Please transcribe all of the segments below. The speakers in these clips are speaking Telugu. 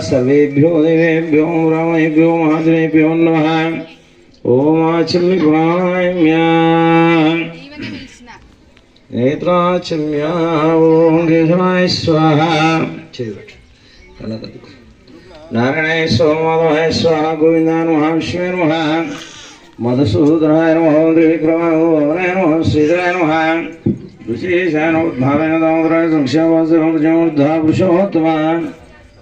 सर्वेभ्यो देवेभ्यो रामेभ्यो महादेवेभ्यो नमः। ॐ आचम्यप्राणायम्या नेत्राचम्या ॐ केशवाय स्वाहा। नारायणाय सोमाधवाय स्वाहा गोविन्दा नमः विष्णु नमः, मधुसूदनाय नमः, त्रिविक्रमाय नमः श्रीधराय नमः ऋषिशाय नमो दामोदराय संक्षेमास्य नमो जयोर्धा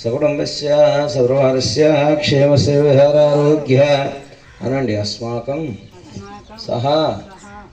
సకుటుంబస్య సౌరవారస్య క్షేమస్య విహారారోగ్య అనండి అస్మాకం సహా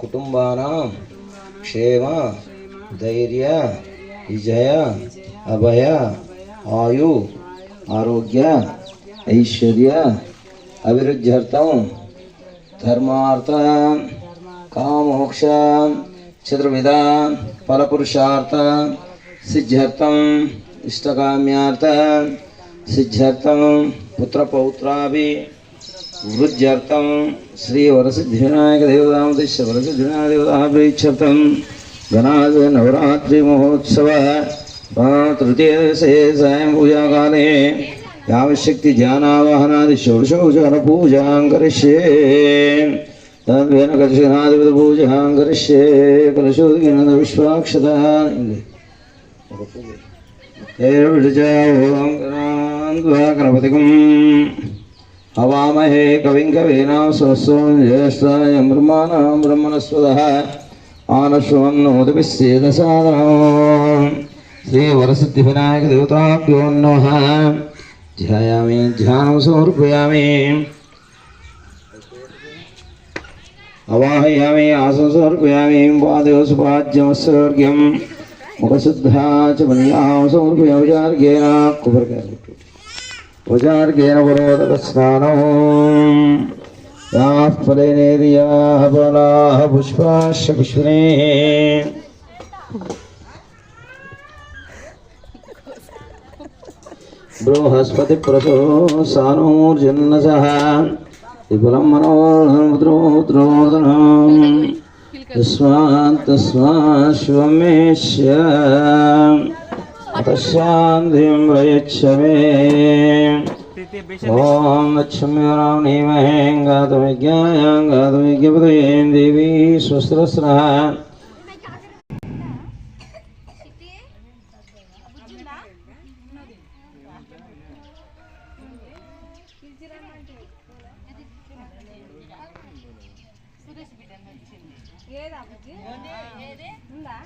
కుటుంబానాం క్షేమ ధైర్య విజయ అభయ ఆయు ఆరోగ్య ఐశ్వర్య అభివృద్ధ్యర్థం ధర్మార్థ కామోక్ష చతుర్విధ ఫలపురుషార్థ సిద్ధ్యర్థం इष्टकाम्यार्थ सिद्ध्यर्थं पुत्रपौत्राभि वृद्ध्यर्थं श्री वरसिद्धिविनायक देवतामतिश्च वरसिद्धिविनायकदेवताभिक्षर्थं गणाद नवरात्रिमहोत्सवः तृतीयदिवसे सायं पूजाकाले यावशक्तिध्यानावाहनादिषोडशोचनपूजां करिष्ये तद्वेन कलशनादिपदपूजां करिष्ये कलशोदिनविश्वाक्षतः గణపతికం హవామహే కవిం కవీనా సరస్వం స్వస్వాయ బ్రహ్మాణ బ్రహ్మణస్వద ఆనశ్వన్నోదపిశ్చేదసాదనం శ్రీ వరసిద్ధి వినాయక దేవతాభ్యోన్నోహ ధ్యాయామి ధ్యానం సమర్పయామి. అవాహయామి ఆసన సమర్పయామి. వాదేవ సుపాద్యమస్వర్గ్యం बृहस्पति ചമനീയാം सह विपुल ഉപചാർഗേന तस्मात् तस्मात् शिवमेश्य शान्तिं प्रयच्छ मे ॐ लक्ष्म्यरां नीमहे गातुविज्ञायां गातुविज्ञपदयें देवी स्वस्त्रस्रः ఏదా బుజ్జి ఉందా?